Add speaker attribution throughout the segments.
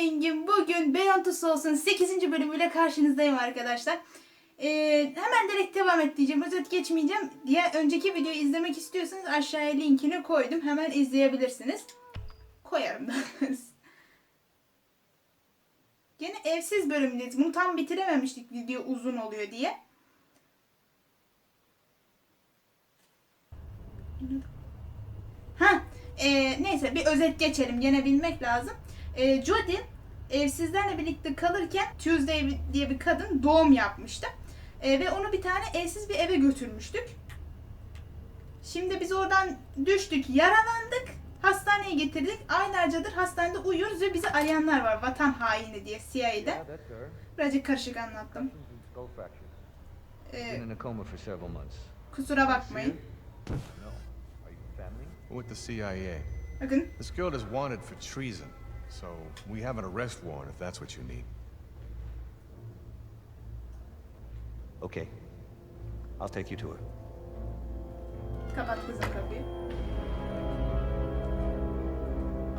Speaker 1: Gaming'in bugün Beyontus olsun 8. bölümüyle karşınızdayım arkadaşlar. Ee, hemen direkt devam et diyeceğim. Özet geçmeyeceğim. Diye önceki videoyu izlemek istiyorsanız aşağıya linkini koydum. Hemen izleyebilirsiniz. Koyarım da. Yine evsiz bölümdeyiz. Bunu tam bitirememiştik video uzun oluyor diye. Ha, e, neyse bir özet geçelim. Gene bilmek lazım. E, Jodie evsizlerle birlikte kalırken Tuesday diye bir kadın doğum yapmıştı. E, ve onu bir tane evsiz bir eve götürmüştük. Şimdi biz oradan düştük, yaralandık. Hastaneye getirdik. Aylarcadır hastanede uyuyoruz ve bizi arayanlar var. Vatan haini diye CIA'de. Birazcık karışık anlattım. E,
Speaker 2: months.
Speaker 1: kusura bakmayın.
Speaker 3: With the CIA.
Speaker 1: Bakın
Speaker 3: This girl is wanted for treason, so we have an arrest warrant if that's what you need.
Speaker 2: Okay. I'll take you to her.
Speaker 1: Kapat kızım kapıyı.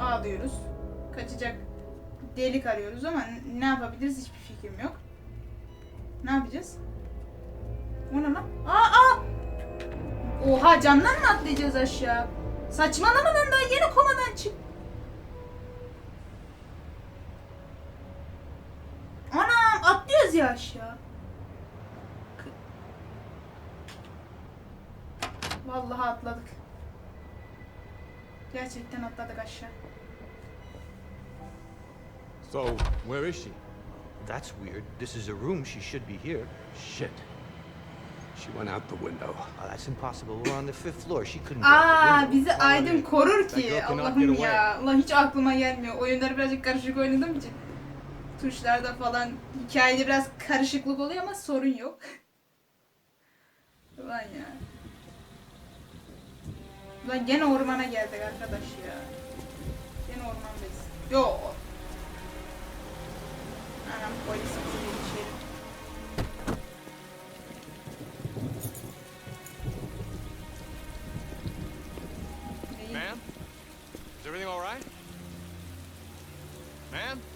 Speaker 1: Ağlıyoruz. Kaçacak delik arıyoruz ama ne yapabiliriz hiçbir fikrim yok. Ne yapacağız? O ne lan? Aa aa! Oha camdan mı atlayacağız aşağı? Saçmalama lan daha yeni komadan çık. Atlıyoruz ya aşağı. Vallahi atladık. Gerçekten atladık aşağı.
Speaker 3: So, where is she?
Speaker 2: That's weird. This is a room. She should be here.
Speaker 4: Shit. She went out the window.
Speaker 2: Oh, that's impossible. We're on the fifth floor. She couldn't
Speaker 1: Aa bizi Aydın korur ki. Allah'ım ya. Allah hiç aklıma gelmiyor. Oyunları birazcık karışık oynadığım için. Tuşlarda falan hikayede biraz karışıklık oluyor ama sorun yok. Ulan ya. Ulan gene ormana geldik arkadaş ya. Gene ormandayız. Yo. Anam polis. İyi.
Speaker 3: Ma'am? Is everything all right? Ma'am?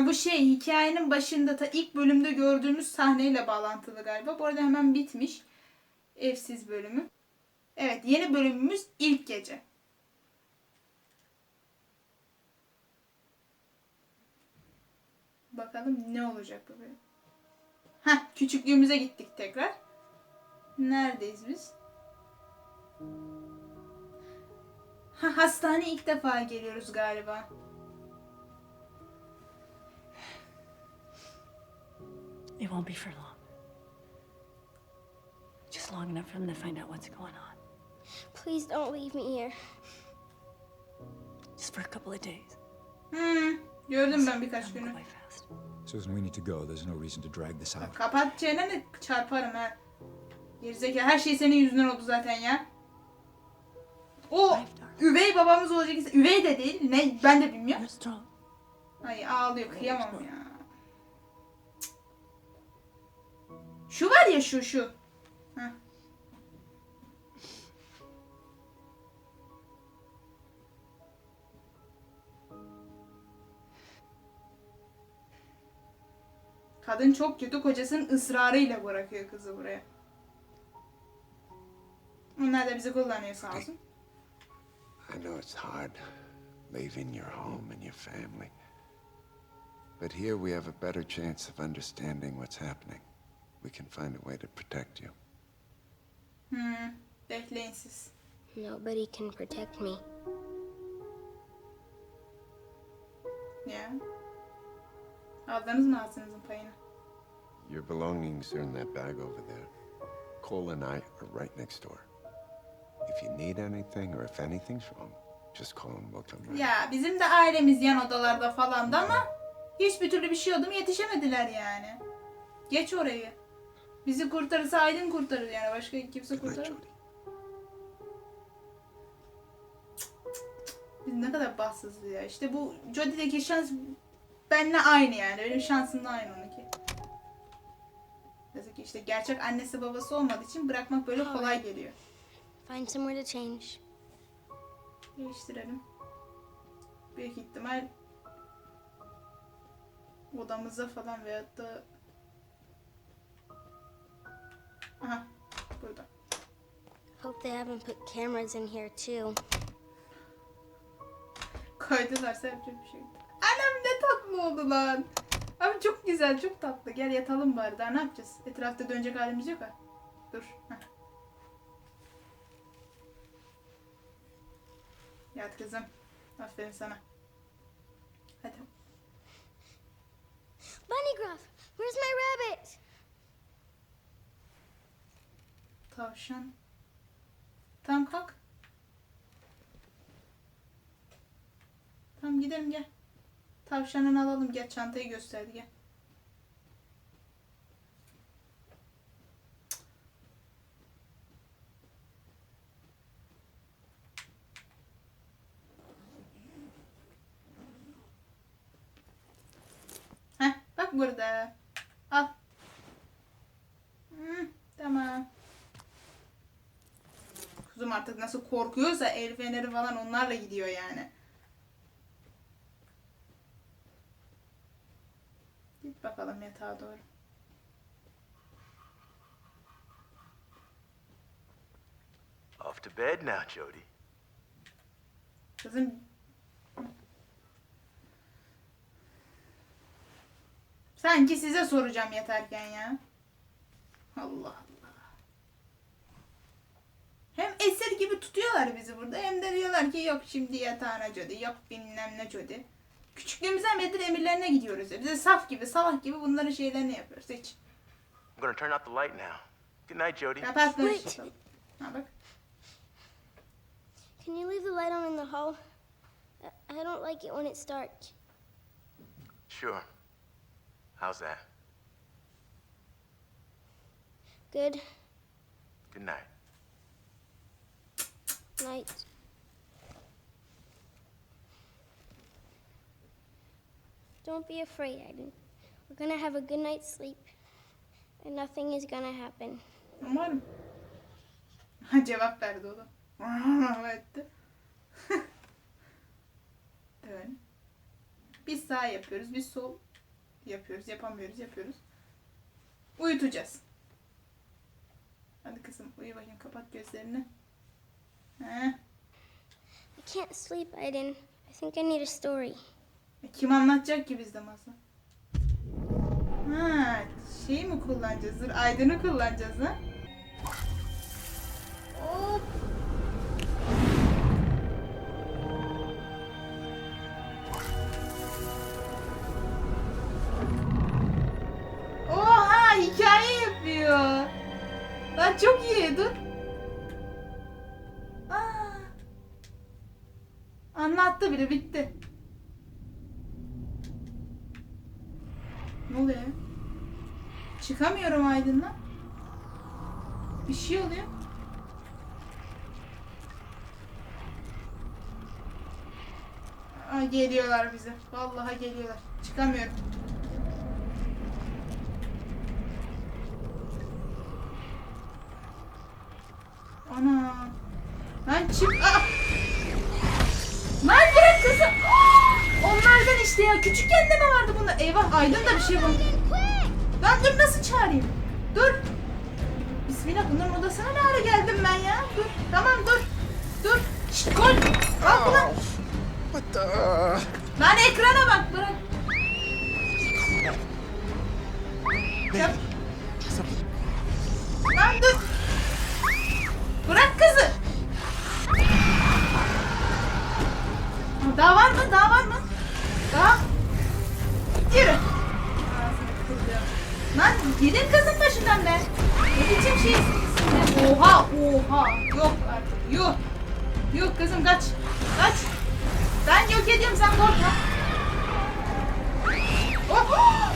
Speaker 1: Ha bu şey hikayenin başında ta ilk bölümde gördüğümüz sahneyle bağlantılı galiba. Bu arada hemen bitmiş. Evsiz bölümü. Evet yeni bölümümüz ilk gece. Bakalım ne olacak bu bölüm. Heh küçüklüğümüze gittik tekrar. Neredeyiz biz? Ha hastaneye ilk defa geliyoruz galiba.
Speaker 5: It won't be for long. Just long enough for them to find out what's going on.
Speaker 6: Please don't leave me here.
Speaker 5: Just for a couple of days.
Speaker 1: Hmm, gördüm ben birkaç
Speaker 5: Come
Speaker 1: günü.
Speaker 5: quite fast.
Speaker 7: Susan, we need to go. There's no reason to drag this out.
Speaker 1: Kapat çeneni çarparım ha. Gerizekalı her şey senin yüzünden oldu zaten ya. O üvey babamız olacak ise üvey de değil. Ne ben de bilmiyorum. Ay ağlıyor kıyamam ya. Şu var ya şu şu. Heh. Kadın çok kötü kocasının ısrarıyla bırakıyor kızı buraya. Onlar da bizi kullanıyor sağ olsun.
Speaker 4: I know it's hard leaving your home and your family. But here we have a better chance of understanding what's happening. We can find a way to protect you.
Speaker 1: Hmm, bekleyin siz.
Speaker 6: Nobody can protect me.
Speaker 1: Ya. Aldınız mı ağzınızın payını?
Speaker 4: Your belongings are in that bag over there. Cole and I are right next door. If you need anything or if anything's wrong, just call and we'll come right.
Speaker 1: Ya bizim de ailemiz yan odalarda falan da ama hiçbir türlü bir şey oldu mu yetişemediler yani. Geç orayı. Bizi kurtarırsa Aydın kurtarır yani başka kimse kurtarır. Biz ne kadar bahtsızız ya. İşte bu Jodie'deki şans benimle aynı yani. Benim şansım da aynı onunki. Yazık ki işte gerçek annesi babası olmadığı için bırakmak böyle kolay geliyor.
Speaker 6: Find somewhere to change.
Speaker 1: Değiştirelim. Büyük ihtimal odamıza falan veyahut da Aha burada.
Speaker 6: Hope they haven't put cameras in here too.
Speaker 1: Koydularsa yapacak bir şey yok. Anam ne tatlı oldu lan. Abi çok güzel, çok tatlı. Gel yatalım bari. Daha ne yapacağız? Etrafta dönecek halimiz yok ha. Dur. Heh. Yat kızım. Aferin sana. Hadi.
Speaker 6: Bunny Gruff, where's my rabbit?
Speaker 1: Tavşan. Tamam kalk. Tamam gidelim gel. Tavşanını alalım gel çantayı gösterdi gel. Heh bak burada. Al. Hı, tamam. Kuzum artık nasıl korkuyorsa el feneri falan onlarla gidiyor yani. Git bakalım yatağa doğru.
Speaker 8: Off to bed now, Jody.
Speaker 1: Kızım. Sanki size soracağım yatarken ya. Allah Allah. Hem esir gibi tutuyorlar bizi burada hem de diyorlar ki yok şimdi yatağına Jody, yok bilmem ne Jody. Küçüklüğümüzden beridir emirlerine gidiyoruz ya. Bize saf gibi, salak gibi bunların şeylerini yapıyoruz hiç.
Speaker 8: I'm gonna turn out the light now. Good night, Jody.
Speaker 1: Kapat lan
Speaker 6: Wait.
Speaker 1: Ha bak.
Speaker 6: Can you leave the light on in the hall? I- I don't like it when it's dark.
Speaker 8: Sure. How's that?
Speaker 6: Good
Speaker 8: Good night.
Speaker 6: Night. Don't be afraid, Aiden. We're gonna have a good night's sleep, and nothing is gonna happen.
Speaker 1: Umarım. Cevap verdi o da. etti. Dön. Biz sağ yapıyoruz, biz sol yapıyoruz. Yapamıyoruz, yapıyoruz. Uyutacağız. Hadi kızım uyu bakayım kapat gözlerini. Heh.
Speaker 6: I can't sleep, Aiden. I think I need a story.
Speaker 1: E, Kim anlatacak ki bizde masa? Ha, şey mi kullanacağız? Dur, aydını kullanacağız ha? Hop. Oha hikaye yapıyor. Lan çok iyi dur. Anlattı bile bitti. Ne oluyor? Çıkamıyorum aydınla. Bir şey oluyor. Aa, geliyorlar bize. Vallahi geliyorlar. Çıkamıyorum. Ana. Lan çık. Aa! Onlardan işte ya. Küçükken de mi vardı bunda? Eyvah Aydın da bir şey var. Lan dur nasıl çağırayım? Dur. Bismillah bunların odasına ne ara geldim ben ya? Dur. Tamam dur. Dur. Şşt koy. Kalk lan.
Speaker 4: What the?
Speaker 1: Lan ekrana bak bırak. Yap. Lan dur. Gidin kızın başından be. Ne biçim şeysin sen? Oha oha. Yok artık. Yok. Yok kızım kaç. Kaç. Ben yok ediyorum sen korkma. Oh!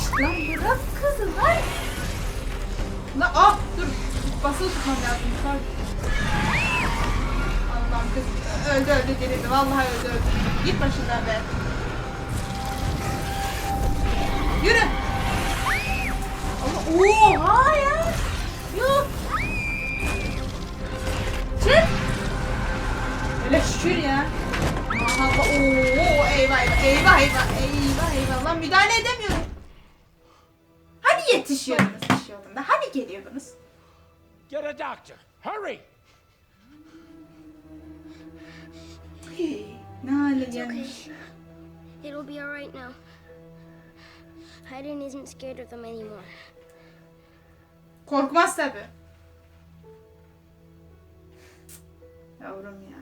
Speaker 1: Şşt, Lan bırak kızı lan. Lan ah dur. Basılı tutmam lazım. Pardon. Allah'ım kız öldü öldü dirildi. Vallahi öldü öldü. Git başından be. Yürü. Oha ya. Yok. Çık. Öyle şükür ya. Aha, oo. eyvah eyvah eyvah eyvah eyvah eyvah lan müdahale edemiyorum. Hani yetişiyordunuz iş yolunda? Hani geliyordunuz?
Speaker 9: Get a doctor. Hurry!
Speaker 1: Ne hale gelmiş.
Speaker 6: It'll be alright now. Hayden isn't scared of them anymore.
Speaker 1: Korkmaz tabi. Yavrum ya.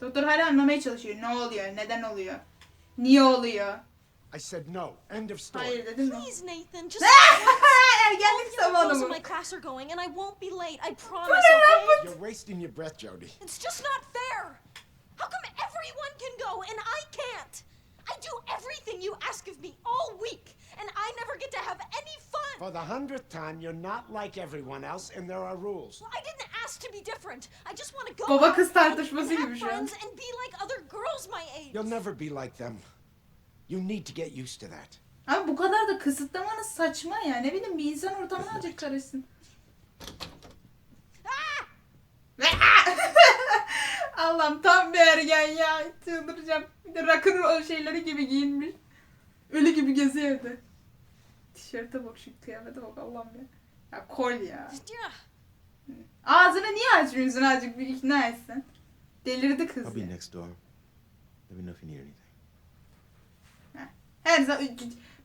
Speaker 1: Doktor hala anlamaya çalışıyor. Ne oluyor? Neden oluyor? Niye oluyor?
Speaker 9: I said no. End of story.
Speaker 1: Hayır dedim mi?
Speaker 10: Please, Nathan, just
Speaker 1: Ergenlik
Speaker 10: the other girls
Speaker 1: zamanı
Speaker 10: in
Speaker 1: mı?
Speaker 10: my class are going, and I won't be late. I promise.
Speaker 1: Bu ne lan
Speaker 10: Okay?
Speaker 9: You're wasting your breath, Jody.
Speaker 10: It's just not fair. How come everyone can go and I can't? I do everything you ask of me all
Speaker 9: For the hundredth time, you're not like everyone else, and there are rules.
Speaker 10: Well, I didn't ask to be different. I just want to go
Speaker 1: Baba kız tartışması gibi şu an.
Speaker 10: friends and be like other girls my age.
Speaker 9: You'll never be like them. You need to get used to that.
Speaker 1: Abi bu kadar da kısıtlamanız saçma ya. Ne bileyim bir insan ortamına azıcık karışsın. Allah'ım tam bir ergen ya. Çıldıracağım. Bir de rock'n'roll şeyleri gibi giyinmiş. Ölü gibi geziyor evde. Tişörte bak şu kıyafete bak Allah'ım ya. Ya kol ya. Ağzını niye açmıyorsun azıcık bir ikna etsen. Delirdi kız
Speaker 8: I'll be
Speaker 1: ya.
Speaker 8: next door. Let me know if you need anything.
Speaker 1: Her zaman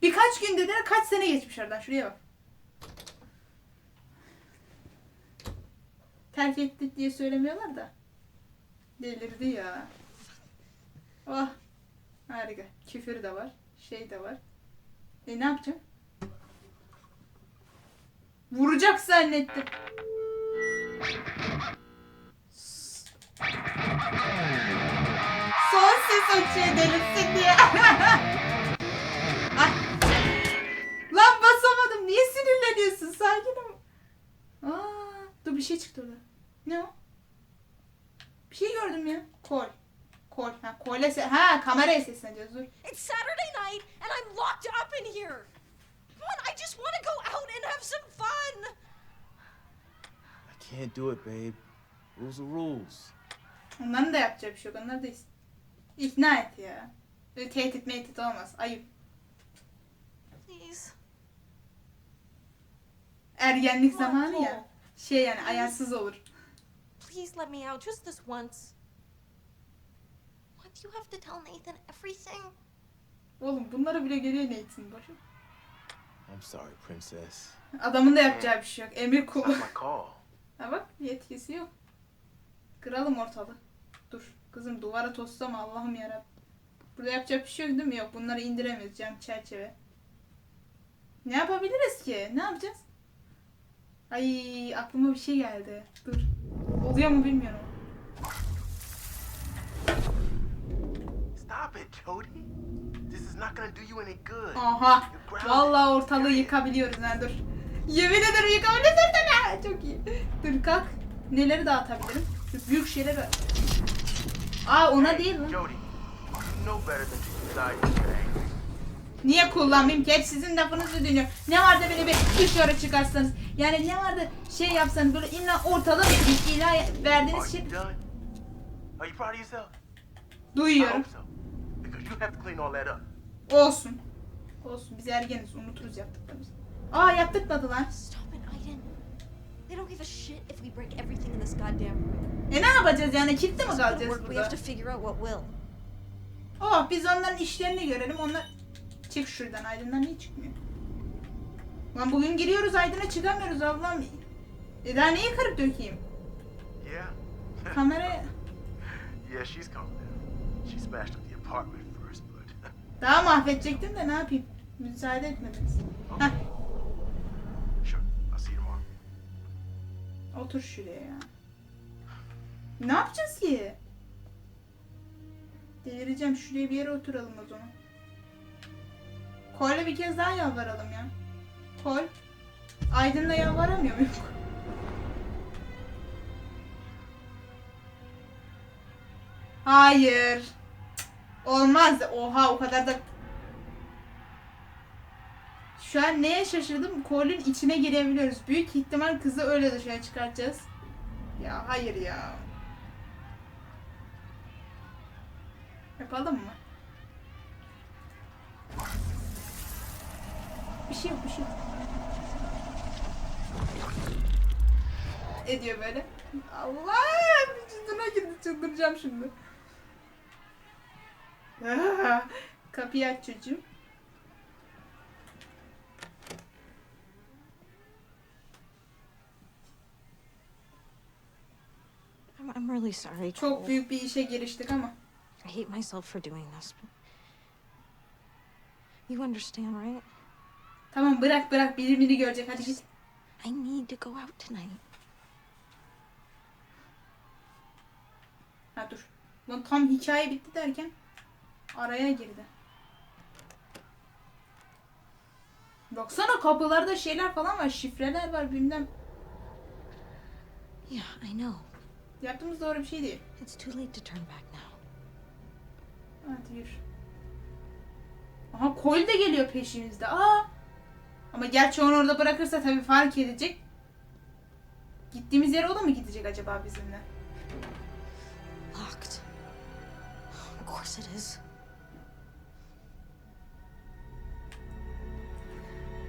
Speaker 1: birkaç günde de kaç sene geçmiş oradan şuraya bak. Terk ettik diye söylemiyorlar da. Delirdi ya. Oh. Harika. Küfür de var. Şey de var. E ne yapacağım? Vuracak zannettim. Son ses açıyor delirsin diye. Ay. Lan basamadım. Niye sinirleniyorsun? Sakin ol. Aa, dur bir şey çıktı orada. Ne o? Bir şey gördüm ya. Kol. Kol. Ha, kole se- ha kameraya sesleneceğiz. Dur.
Speaker 10: It's Saturday night, and I'm locked up in here. On, I just want to go out and have some fun.
Speaker 8: I can't do it, babe. Rules are rules.
Speaker 1: Onların da yapacağı bir şey yok. Onları da ikna et ya. Böyle tehdit mehdit olmaz. Ayıp.
Speaker 10: Please.
Speaker 1: Ergenlik zamanı ya. Şey yani ayarsız olur.
Speaker 10: Please let me out just this once.
Speaker 6: Why do you have to tell Nathan everything?
Speaker 1: Oğlum bunlara bile geliyor Nathan başı.
Speaker 8: I'm sorry, princess.
Speaker 1: Adamın da yapacağı bir şey yok. Emir kulu. Ha bak yetkisi yok. Kıralım ortalığı. Dur. Kızım duvara toslama Allah'ım yarabbim. Burada yapacak bir şey yok değil mi? Yok bunları indiremeyiz cam çerçeve. Ne yapabiliriz ki? Ne yapacağız? Ay aklıma bir şey geldi. Dur. Oluyor mu bilmiyorum.
Speaker 8: Stop it, Jody.
Speaker 1: Aha. Vallahi ortalığı yıkabiliyoruz ha dur. Yemin ederim yıkabiliriz ha. Çok iyi. Dur kalk. Neleri dağıtabilirim? Büyük şeyleri. Aa ona değil lan. Niye kullanmayayım ki? Hep sizin lafınızı dinliyorum. Ne var da beni bir dışarı çıkarsanız. Yani ne var da şey yapsanız böyle illa ortalık bir illa verdiğiniz şey. Duyuyorum. Olsun. Olsun. Biz ergeniz. Unuturuz yaptıklarımızı. Aa yaptırmadı lan.
Speaker 10: Stop it, Aiden. They don't give a shit if we break everything in this goddamn room.
Speaker 1: E ne yapacağız yani? Kilitli mi kalacağız
Speaker 10: work. We have
Speaker 1: burada?
Speaker 10: to figure out what will.
Speaker 1: Oh biz onların işlerini görelim. Onlar... Çık şuradan. Aydın'dan niye çıkmıyor? Lan bugün giriyoruz Aydın'a çıkamıyoruz Allah'ım. E daha neyi kırıp dökeyim?
Speaker 8: Yeah?
Speaker 1: Kameraya...
Speaker 8: yeah, she's calm down. She smashed up the apartment.
Speaker 1: Daha mahvedecektim de ne yapayım? Müsaade etmediniz. Heh. Otur şuraya ya. Ne yapacağız ki? Delireceğim. Şuraya bir yere oturalım o zaman. Kol'le bir kez daha yalvaralım ya. Kol. Aydın'la yalvaramıyor muyum? Hayır. Olmaz. Oha o kadar da... Şu an neye şaşırdım? Kol'ün içine girebiliyoruz. Büyük ihtimal kızı öyle dışarı çıkartacağız. Ya hayır ya. Yapalım mı? Bir şey yok, bir şey yok. Ediyor böyle. Allah! Vücuduna girdi, çıldıracağım şimdi. Kapıyı aç çocuğum.
Speaker 10: I'm, I'm really sorry,
Speaker 1: Çok
Speaker 10: Cole.
Speaker 1: büyük bir işe giriştik ama.
Speaker 10: I hate myself for doing this. But you understand, right?
Speaker 1: Tamam bırak bırak biri biri görecek hadi git.
Speaker 10: I need to go out tonight.
Speaker 1: Ha dur. Lan tam hikaye bitti derken araya girdi. Baksana kapılarda şeyler falan var, şifreler var bilmem.
Speaker 10: Yeah, I know.
Speaker 1: Yaptığımız doğru bir şey değil.
Speaker 10: It's too late to turn back now.
Speaker 1: Hadi yürü. Aha Cole de geliyor peşimizde. Aa! Ama gerçi onu orada bırakırsa tabii fark edecek. Gittiğimiz yere o da mı gidecek acaba bizimle?
Speaker 10: Locked. Of course it is.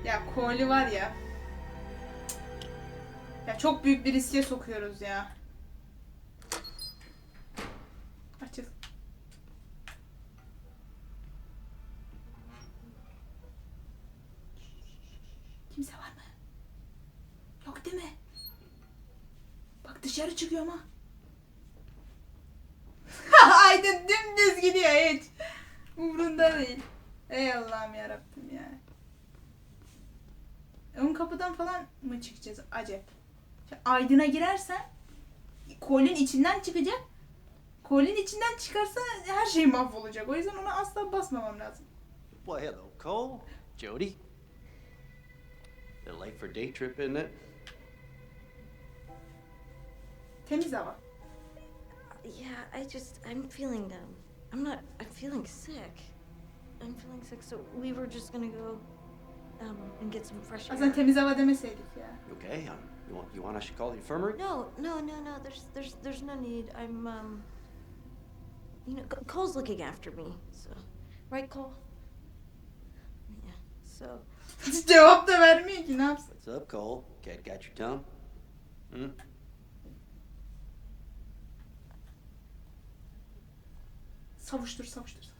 Speaker 1: Ya Cole'i var ya. Ya çok büyük bir riske sokuyoruz ya. Açıl. Kimse var mı? Yok değil mi? Bak dışarı çıkıyor ama. Aydın dümdüz gidiyor hiç. Umrunda değil. Ey Allah'ım yarabbim ya. Ön kapıdan falan mı çıkacağız acep? Aydın'a girersen kolin içinden çıkacak. Kolin içinden çıkarsa her şey mahvolacak. O yüzden ona asla basmamam lazım.
Speaker 11: Well, hello, Cole. Jody. Bit late for day trip, isn't it?
Speaker 1: Temiz hava.
Speaker 10: Yeah, I just I'm feeling um I'm not I'm feeling sick. I'm feeling sick, so we were just gonna go um and get some fresh
Speaker 1: Aslında
Speaker 10: air.
Speaker 1: temiz hava demeseydik ya.
Speaker 11: You okay? Um, you want you want us to call the infirmary?
Speaker 10: No, no, no, no. There's there's there's no need. I'm um you know C- Cole's looking after me. So right Cole? Yeah. So
Speaker 1: Cevap da vermiyor ki ne yapsın?
Speaker 11: What's up, Cole? Cat got your tongue? Hmm?
Speaker 1: Savuştur savuştur savuştur.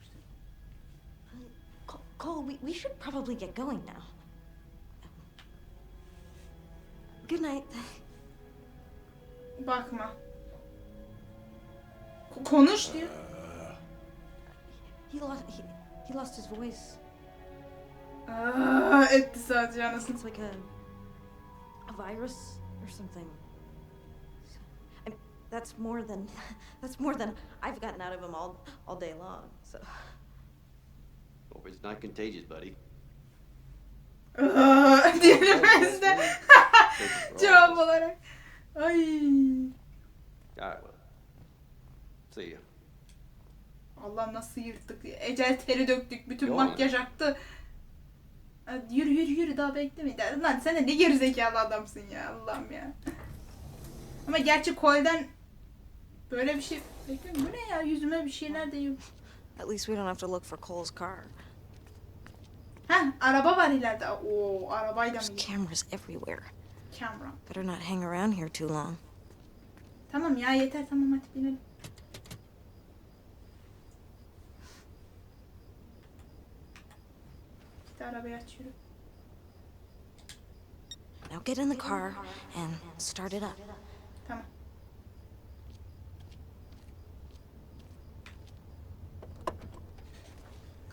Speaker 10: Co- Cole, we, we should probably get going now. Good night.
Speaker 1: Bakma. Ko- konuş diyor.
Speaker 10: He lost he, he lost his voice.
Speaker 1: Aa, etti sadece anasını.
Speaker 10: It's like a a virus or something. I mean, that's more than that's more than I've gotten out of him all all day long. So
Speaker 11: it's not contagious, buddy.
Speaker 1: Diyelim de. Cevap olarak. Ay.
Speaker 11: All right, well. See you.
Speaker 1: Allah nasıl yırttık. Ecel teri döktük. Bütün
Speaker 11: Yok.
Speaker 1: makyaj aktı. Yürü yürü yürü daha beklemeyin. Lan sen de ne gerizekalı adamsın ya Allah'ım ya. Ama gerçi kolden böyle bir şey bekliyorum. Bu ne ya yüzüme bir şeyler değiyor.
Speaker 10: at least we don't have to look for Cole's car.
Speaker 1: Heh araba var ileride. Oo arabayla mı?
Speaker 10: There's cameras everywhere.
Speaker 1: Camera.
Speaker 10: Better not hang around here too long.
Speaker 1: Tamam ya yeter tamam hadi binelim. İşte arabayı açıyorum.
Speaker 10: Now get in the car and start it up.
Speaker 1: Tamam.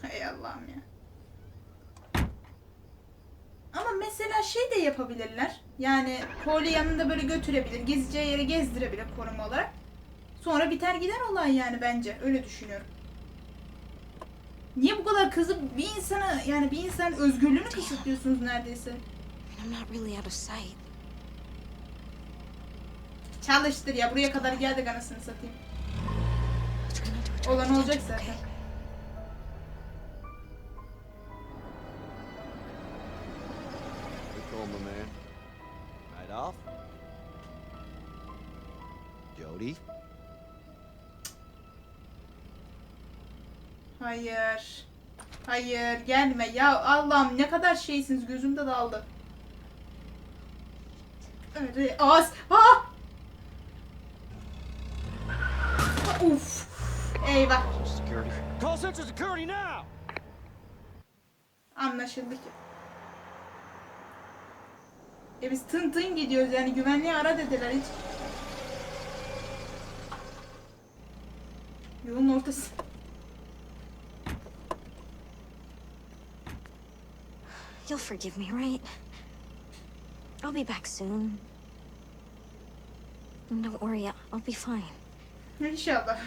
Speaker 1: Hay Allah'ım ya. Ama mesela şey de yapabilirler. Yani Cole'i yanında böyle götürebilir. Gezeceği yere gezdirebilir koruma olarak. Sonra biter gider olay yani bence. Öyle düşünüyorum. Niye bu kadar kızıp bir insana yani bir insanın özgürlüğünü kısıtlıyorsunuz neredeyse? Çalıştır ya buraya kadar geldik anasını satayım. Olan olacak zaten.
Speaker 11: Jody?
Speaker 1: Hayır. Hayır gelme ya Allah'ım ne kadar şeysiniz gözümde daldı. Öyle az. Ha! Uf. Eyvah.
Speaker 9: Call Central Security now!
Speaker 1: Anlaşıldı ki. E biz tın tın gidiyoruz yani güvenliği ara dediler hiç. Yolun ortası.
Speaker 10: You'll forgive me, right? I'll be back soon. Don't worry, I'll be fine.
Speaker 1: İnşallah.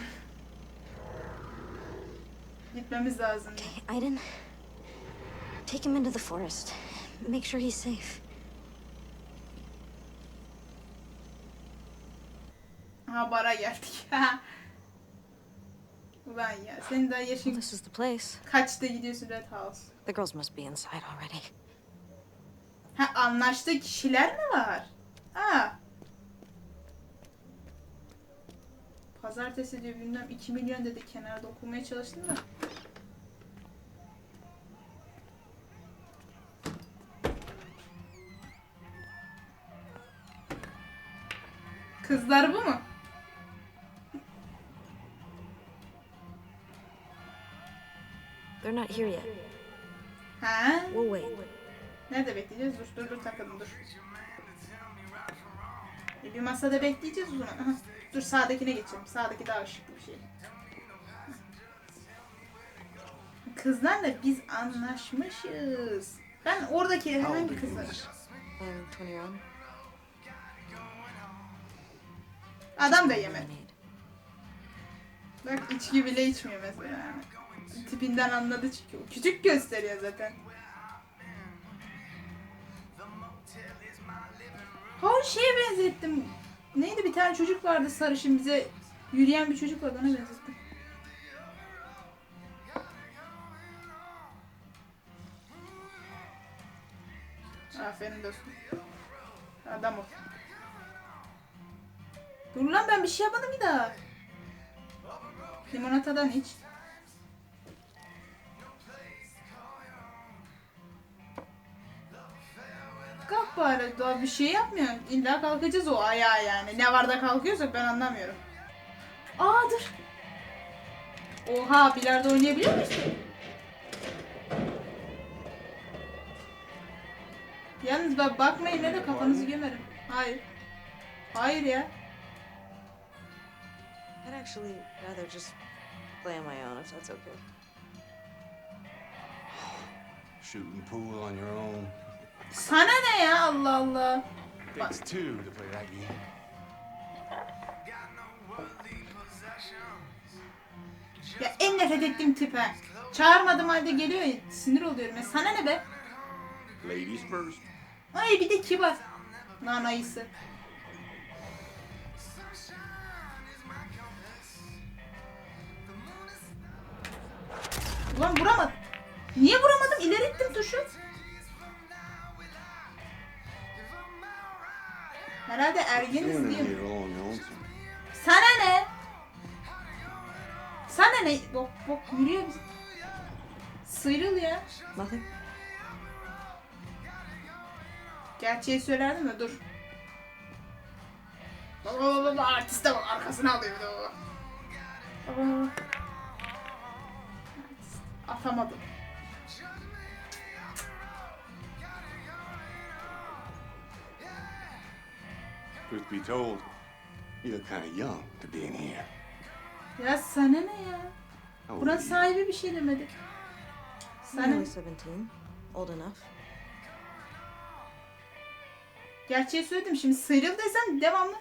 Speaker 1: Gitmemiz lazım.
Speaker 10: Okay, Aiden, take him into the forest. Make sure he's safe.
Speaker 1: Aha bara geldik. Ulan ya senin daha
Speaker 10: Well,
Speaker 1: yaşın
Speaker 10: this is the place.
Speaker 1: kaçta gidiyorsun Red House?
Speaker 10: The girls must be inside already.
Speaker 1: Ha anlaştığı kişiler mi var? Ha. Pazartesi diyor bilmem 2 milyon dedi kenarda okumaya çalıştım da. Kızlar bu mu?
Speaker 10: They're not here yet.
Speaker 1: Ha?
Speaker 10: We'll wait.
Speaker 1: Nerede bekleyeceğiz? Dur dur dur takılın dur. E, bir masada bekleyeceğiz o zaman. Aha. Dur sağdakine geçelim. Sağdaki daha ışıklı bir şey. Kızlarla biz anlaşmışız. Ben oradaki hangi kızlar?
Speaker 10: 21.
Speaker 1: Adam da yemedi. Bak içki bile içmiyor mesela. Tipinden anladı çünkü. Küçük gösteriyor zaten. Ha şeye benzettim. Neydi bir tane çocuk vardı sarışın bize yürüyen bir çocuk vardı ona benzettim. Aferin dostum. Adam ol. Dur lan ben bir şey yapmadım bir daha. Limonatadan iç. Kalk bari daha bir şey yapmıyorsun. İlla kalkacağız o ayağa yani. Ne var da kalkıyorsak ben anlamıyorum. Aa dur. Oha bilardo oynayabiliyor ki? Yalnız bak bakmayın ne de kafanızı gömerim. Hayır. Hayır ya.
Speaker 10: I'd actually rather just play on my own if that's okay.
Speaker 11: Shooting pool on your own.
Speaker 1: Sana ne ya Allah Allah. Ya en nefret ettiğim tipe. Çağırmadım halde geliyor ya sinir oluyorum ya. Sana ne be?
Speaker 11: Ladies first.
Speaker 1: Ay bir de kibar. Lan ayısı. Ulan vuramadım. Niye vuramadım? İleri tuşu. Herhalde ergeniz diye mi? Sana ne? Sana ne? Bok bok yürüyor bizi. Sıyrıl ya.
Speaker 10: Nothing?
Speaker 1: Gerçeği söylerdim de dur. Baba baba baba artiste bak arkasına alıyor bir de baba. Baba. Atamadım.
Speaker 11: Truth be told, you look kind of young to be in here.
Speaker 1: Ya sana ne ya?
Speaker 11: How old
Speaker 1: Buranın
Speaker 11: are you?
Speaker 1: sahibi bir şey demedi.
Speaker 10: I'm
Speaker 1: Sana
Speaker 10: only 17. Old enough.
Speaker 1: gerçeği söyledim şimdi sıyrıl desen devamlı.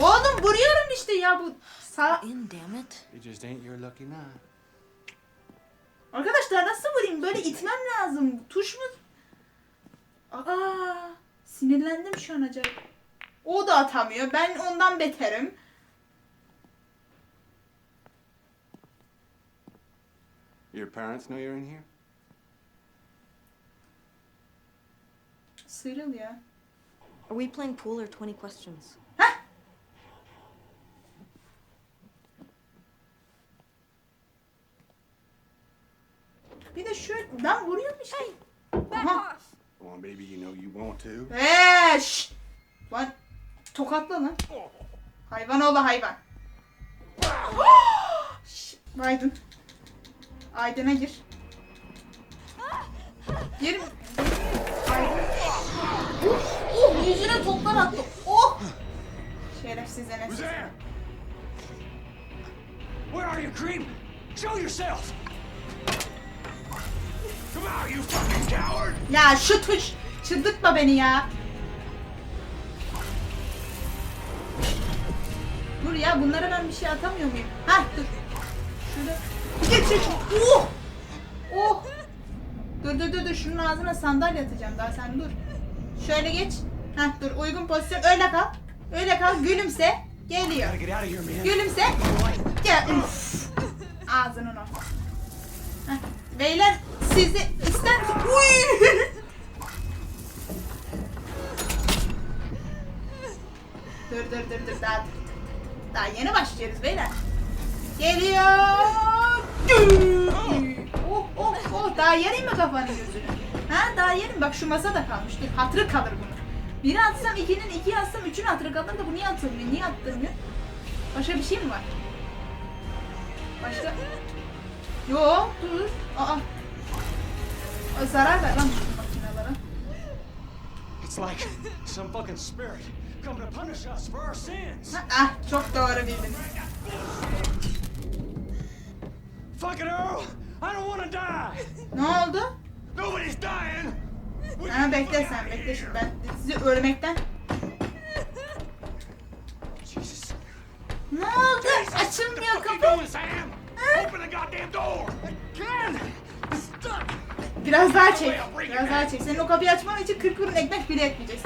Speaker 1: Oğlum vuruyorum işte ya bu sağ...
Speaker 10: In, damn it.
Speaker 11: It just ain't your lucky night.
Speaker 1: Arkadaşlar nasıl vurayım? Böyle itmem lazım. Tuş mu? Aa, sinirlendim şu an acayip. O da atamıyor. Ben ondan beterim.
Speaker 11: Your parents know you're in here?
Speaker 1: Sıyrıl ya.
Speaker 10: Are we playing pool or 20 questions?
Speaker 1: Bir de şu ben vuruyorum işte. Aha.
Speaker 8: Come on, baby, you know you want to.
Speaker 1: Eee şşt. Lan tokatla lan. Hayvan oğlu hayvan. Aydın. Aydın'a gir. Gir. Aydın. Oh, oh, yüzüne toplar attı. Oh. Şerefsiz Enes.
Speaker 9: Where are you, creep? Show yourself! Come out, you fucking coward!
Speaker 1: Ya şu tuş. Çıldırtma beni ya. Dur ya bunlara ben bir şey atamıyor muyum? Hah dur. Şurada. Geç geç. Oh. Oh. Dur dur dur dur şunun ağzına sandalye atacağım daha sen dur. Şöyle geç. Hah dur uygun pozisyon öyle kal. Öyle kal gülümse. Geliyor. Gülümse. Gel. Üf. Ağzının o. Heh. Beyler sizi ister Uy. dur dur dur dur daha daha yeni başlıyoruz beyler. Geliyor. oh oh oh daha yerin mi kafanı gözünü? Ha daha yerin bak şu masa da kalmış. Dur hatırı kalır bunu. Biri atsam ikinin iki atsam üçün hatırı kalır da bu niye atılmıyor? Niye attırmıyor? Başka bir şey mi var? Başka? Yo dur. Aa. O zarar ver lan şu makinelere.
Speaker 9: It's like some fucking spirit
Speaker 1: ah çok doğru bildin.
Speaker 9: Fucking Earl! I don't wanna die!
Speaker 1: Ne oldu?
Speaker 9: Nobody's dying!
Speaker 1: Ha bekle sen bekle şimdi ben sizi ölmekten.
Speaker 9: Jesus.
Speaker 1: Ne oldu? Açılmıyor kapı.
Speaker 9: doing, Sam? Open the goddamn door! Again! Stuck!
Speaker 1: Biraz daha çek. Biraz daha çek. Senin o kapıyı açman için 40 kurun ekmek bile etmeyeceksin.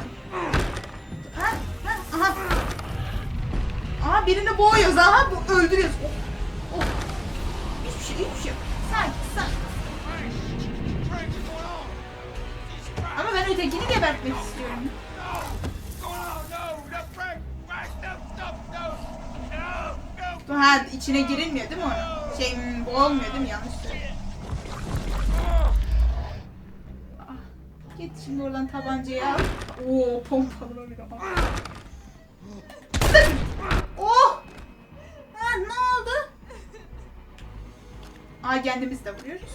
Speaker 1: Birini boğuyoruz. Aha bu öldürüyoruz. Oh, oh. Hiçbir şey, hiçbir şey. Sakin, sakin. Ama ben ötekini gebertmek istiyorum. Ha içine girilmiyor değil mi onun? Şey hmm, boğulmuyor değil mi? Yanlış söyledim. Ah, Git şimdi oradan tabancayı al. Oo pompalı bir de. Aa kendimiz de vuruyoruz.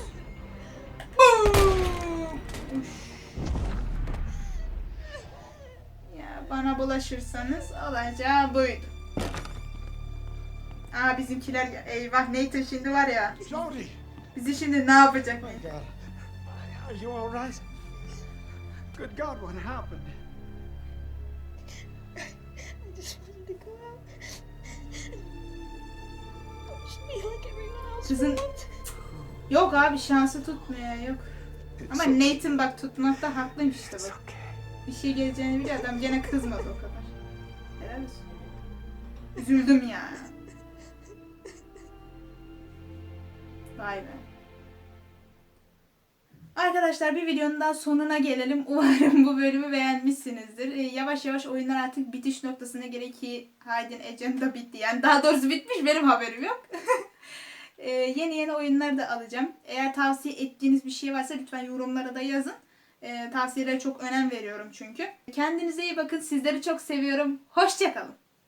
Speaker 1: Ya bana bulaşırsanız olacağı buydu. Aa bizimkiler ya- eyvah Nathan şimdi var ya. Bizi şimdi ne yapacak?
Speaker 8: God. Are you all right? Good God, what happened?
Speaker 10: I just wanted to go out. Watch me like everyone else
Speaker 1: Kızın. Yok abi şansı tutmuyor yok. Ama Nathan bak tutmakta haklıymış işte bak. Bir şey geleceğini biliyor adam gene kızmadı o kadar. Helal olsun. Üzüldüm ya. Vay be. Arkadaşlar bir videonun daha sonuna gelelim. Umarım bu bölümü beğenmişsinizdir. Ee, yavaş yavaş oyunlar artık bitiş noktasına göre ki Hayden Agenda bitti. Yani daha doğrusu bitmiş benim haberim yok. Ee, yeni yeni oyunlar da alacağım. Eğer tavsiye ettiğiniz bir şey varsa lütfen yorumlara da yazın. Ee, tavsiyelere çok önem veriyorum çünkü. Kendinize iyi bakın. Sizleri çok seviyorum. Hoşçakalın.